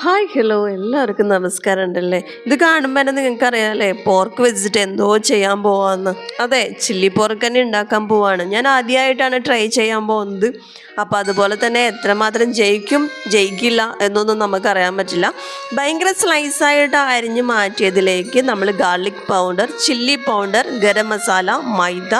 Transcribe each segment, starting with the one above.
Hi hello എല്ലാവർക്കും നമസ്കാരം ഉണ്ടല്ലേ ഇത് കാണുമ്പോൾ തന്നെ നിങ്ങൾക്ക് അറിയാമല്ലേ പോർക്ക് വെച്ചിട്ട് എന്തോ ചെയ്യാൻ പോവാന്ന്. അതെ ചില്ലി പോർക്ക് തന്നെ ഉണ്ടാക്കാൻ പോവാണ്. ഞാൻ ആദ്യമായിട്ടാണ് ട്രൈ ചെയ്യാൻ പോകുന്നത്. അപ്പോൾ അതുപോലെ തന്നെ എത്രമാത്രം ജയിക്കും ജയിക്കില്ല എന്നൊന്നും നമുക്കറിയാൻ പറ്റില്ല. ഭയങ്കര സ്ലൈസായിട്ട് അരിഞ്ഞ് മാറ്റിയതിലേക്ക് നമ്മൾ garlic powder chilli powder garam masala maida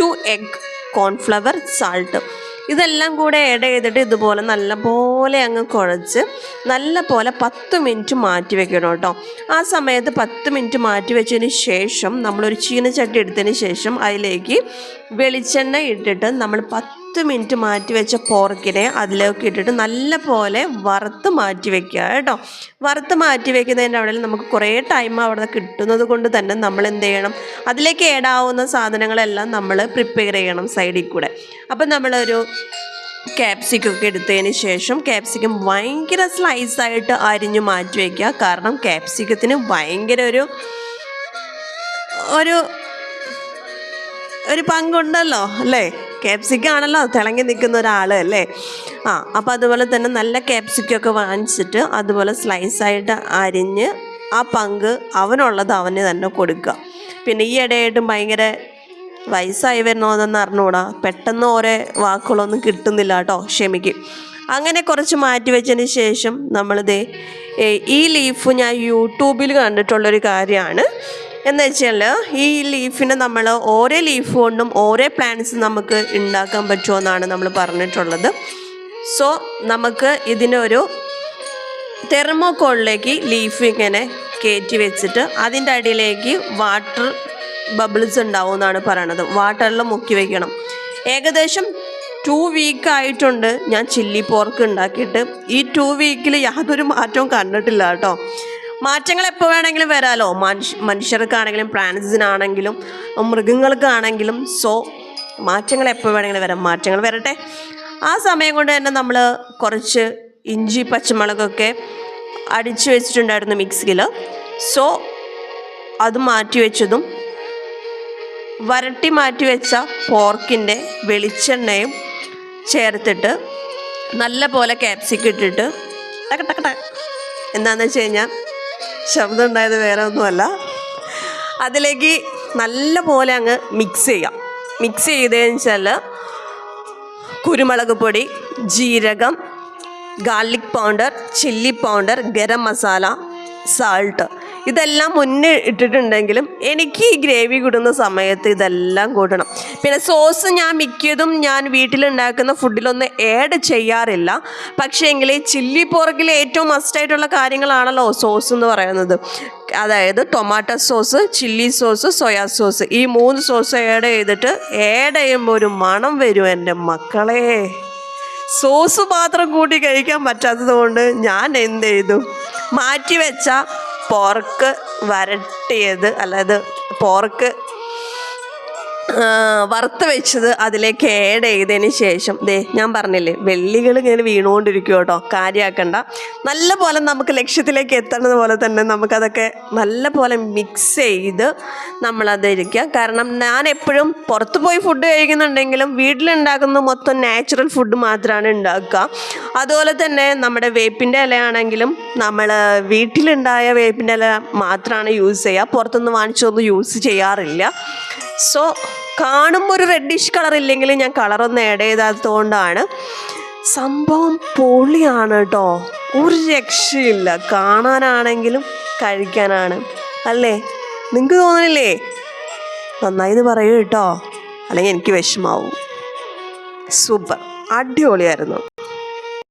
two egg cornflour salt ഇതെല്ലാം കൂടെ ആഡ് ചെയ്തിട്ട് ഇതുപോലെ നല്ല പോലെ അങ്ങ് കുഴച്ച് നല്ല പോലെ പത്ത് മിനിറ്റ് മാറ്റി വെക്കണം കേട്ടോ. ആ സമയത്ത് പത്ത് മിനിറ്റ് മാറ്റി വെച്ചതിന് ശേഷം നമ്മളൊരു ചീനച്ചട്ടി എടുത്തതിന് ശേഷം അതിലേക്ക് വെളിച്ചെണ്ണ ഇട്ടിട്ട് നമ്മൾ പത്ത് മിനിറ്റ് മാറ്റി വെച്ച പോർക്കിനെ അതിലേക്ക് ഇട്ടിട്ട് നല്ല പോലെ വറുത്ത് മാറ്റി വെക്കുക കേട്ടോ. വറുത്ത് മാറ്റി വെക്കുന്നതിന്റെ അവിടെ നമുക്ക് കുറേ ടൈം അവിടെ കിട്ടുന്നത് കൊണ്ട് തന്നെ നമ്മൾ എന്ത് ചെയ്യണം? അതിലേക്ക് ഏടാവുന്ന സാധനങ്ങളെല്ലാം നമ്മൾ പ്രിപ്പയർ ചെയ്യണം സൈഡിൽ കൂടെ. അപ്പം നമ്മളൊരു ക്യാപ്സിക്കൊക്കെ എടുത്തതിന് ശേഷം ക്യാപ്സിക്കം ഭയങ്കര സ്ലൈസായിട്ട് അരിഞ്ഞു മാറ്റി വയ്ക്കുക കാരണം ക്യാപ്സിക്കത്തിന് ഭയങ്കര ഒരു ഒരു ഒരു പങ്കുണ്ടല്ലോ അല്ലേ? കാപ്സിക്കാണല്ലോ തിളങ്ങി നിൽക്കുന്ന ഒരാൾ അല്ലേ? ആ അപ്പോൾ അതുപോലെ തന്നെ നല്ല ക്യാപ്സിക്കൊക്കെ വാങ്ങിച്ചിട്ട് അതുപോലെ സ്ലൈസായിട്ട് അരിഞ്ഞ് ആ പങ്ക് അവനുള്ളത് അവന് തന്നെ കൊടുക്കുക. പിന്നെ ഈ ഇടയായിട്ടും ഭയങ്കര വയസ്സായി വരുന്നോന്നെന്ന് അറിഞ്ഞുകൂടാ. പെട്ടെന്ന് ഓരോ വാക്കുകളൊന്നും കിട്ടുന്നില്ല കേട്ടോ ക്ഷമിക്കും. അങ്ങനെ കുറച്ച് മാറ്റി വെച്ചതിന് ശേഷം നമ്മളിത് ഈ ലീഫ് ഞാൻ യൂട്യൂബിൽ കണ്ടിട്ടുള്ളൊരു കാര്യമാണ്. എന്ന് വെച്ചാൽ ഈ ലീഫിനെ നമ്മൾ ഓരോ ലീഫ് കൊണ്ടും ഓരോ പ്ലാന്റ്സ് നമുക്ക് ഉണ്ടാക്കാൻ പറ്റുമെന്നാണ് നമ്മൾ പറഞ്ഞിട്ടുള്ളത്. സോ നമുക്ക് ഇതിനൊരു തെർമോക്കോളിലേക്ക് ലീഫ് ഇങ്ങനെ കയറ്റി വെച്ചിട്ട് അതിന്റെ അടിയിലേക്ക് വാട്ടർ ബബിൾസ് ഉണ്ടാവും എന്നാണ് പറയണത്. വാട്ടറിൽ മുക്കി വെക്കണം. ഏകദേശം ടു വീക്ക് ആയിട്ടുണ്ട് ഞാൻ ചില്ലി പോർക്ക് ഉണ്ടാക്കിയിട്ട്. ഈ ടു വീക്കിൽ യാതൊരു മാറ്റവും കണ്ടിട്ടില്ല കേട്ടോ. മാറ്റങ്ങൾ എപ്പോൾ വേണമെങ്കിലും വരാമല്ലോ മനുഷ്യ മനുഷ്യർക്കാണെങ്കിലും പ്ലാന്റ്സിനാണെങ്കിലും മൃഗങ്ങൾക്കാണെങ്കിലും. സോ മാറ്റങ്ങൾ എപ്പോൾ വേണമെങ്കിലും വരാം. മാറ്റങ്ങൾ വരട്ടെ. ആ സമയം കൊണ്ട് തന്നെ നമ്മൾ കുറച്ച് ഇഞ്ചി പച്ചമുളകൊക്കെ അടിച്ചു വെച്ചിട്ടുണ്ടായിരുന്നു മിക്സിയിൽ സോ അത് മാറ്റി വെച്ചതും വരട്ടി മാറ്റി വെച്ച പോർക്കിന്റെ വെളിച്ചെണ്ണയും ചേർത്തിട്ട് നല്ല പോലെ ക്യാപ്സിക്കം ഇട്ടിട്ട് ടക ടക ടക എന്താണെന്ന് വെച്ച് കഴിഞ്ഞാൽ ശബ്ദം ഉണ്ടായത് വേറെ ഒന്നുമല്ല. അതിലേക്ക് നല്ല പോലെ അങ്ങ് മിക്സ് ചെയ്യാം. മിക്സ് ചെയ്തതെന്ന് വെച്ചാൽ കുരുമുളക് പൊടി ജീരകം garlic powder chilli powder garam masala salt ഇതെല്ലാം മുന്നേ ഇട്ടിട്ടുണ്ടെങ്കിലും എനിക്ക് ഈ ഗ്രേവി കൂടുന്ന സമയത്ത് ഇതെല്ലാം കൂട്ടണം. പിന്നെ സോസ് ഞാൻ മിക്കതും ഞാൻ വീട്ടിലുണ്ടാക്കുന്ന ഫുഡിലൊന്നും ആഡ് ചെയ്യാറില്ല. പക്ഷേ എങ്കിൽ ചില്ലി പോർക്കിൽ ഏറ്റവും മസ്റ്റായിട്ടുള്ള കാര്യങ്ങളാണല്ലോ സോസ് എന്ന് പറയുന്നത്. അതായത് tomato sauce chilli sauce soya sauce ഈ മൂന്ന് സോസ് ആഡ് ചെയ്തിട്ട് ആഡ് ചെയ്യുമ്പോൾ ഒരു മണം വരും എന്റെ മക്കളെ. സോസ് മാത്രം കൂട്ടി കഴിക്കാൻ പറ്റാത്തത് കൊണ്ട് ഞാൻ എന്ത് ചെയ്തു? മാറ്റി വെച്ച പോർക്ക് വരട്ടിയത് അല്ലാതെ പോർക്ക് വറുത്ത് വെച്ചത് അതിലേക്ക് ആഡ് ചെയ്തതിന് ശേഷം ദേ ഞാൻ പറഞ്ഞില്ലേ വെള്ളികൾ ഇങ്ങനെ വീണുകൊണ്ടിരിക്കും കേട്ടോ കാര്യമാക്കണ്ട നല്ല പോലെ നമുക്ക് ലക്ഷ്യത്തിലേക്ക് എത്തണത് പോലെ തന്നെ നമുക്കതൊക്കെ നല്ല പോലെ മിക്സ് ചെയ്ത് നമ്മളത് ഇരിക്കുക. കാരണം ഞാൻ എപ്പോഴും പുറത്ത് പോയി ഫുഡ് കഴിക്കുന്നുണ്ടെങ്കിലും വീട്ടിലുണ്ടാക്കുന്ന മൊത്തം നാച്ചുറൽ ഫുഡ് മാത്രമാണ് ഉണ്ടാക്കുക. അതുപോലെ തന്നെ നമ്മുടെ വേപ്പിന്റെ ഇലയാണെങ്കിലും നമ്മൾ വീട്ടിലുണ്ടായ വേപ്പിന്റെ ഇല മാത്രമാണ് യൂസ് ചെയ്യുക. പുറത്തുനിന്ന് വാങ്ങിച്ചൊന്നും യൂസ് ചെയ്യാറില്ല. സോ കാണുമ്പോൾ ഒരു റെഡിഷ് കളർ ഇല്ലെങ്കിലും ഞാൻ കളറൊന്നും ആഡ് ചെയ്താത്തതുകൊണ്ടാണ് സംഭവം പൊളിയാണ് കേട്ടോ ഒരു രക്ഷയില്ല. കാണാനാണെങ്കിലും കഴിക്കാനാണ്. അല്ലേ? നിങ്ങൾക്ക് തോന്നണില്ലേ? നന്നായി പറയൂ കേട്ടോ അല്ലെങ്കിൽ എനിക്ക് വിഷമാവും. സൂപ്പർ. അടിപൊളിയായിരുന്നു.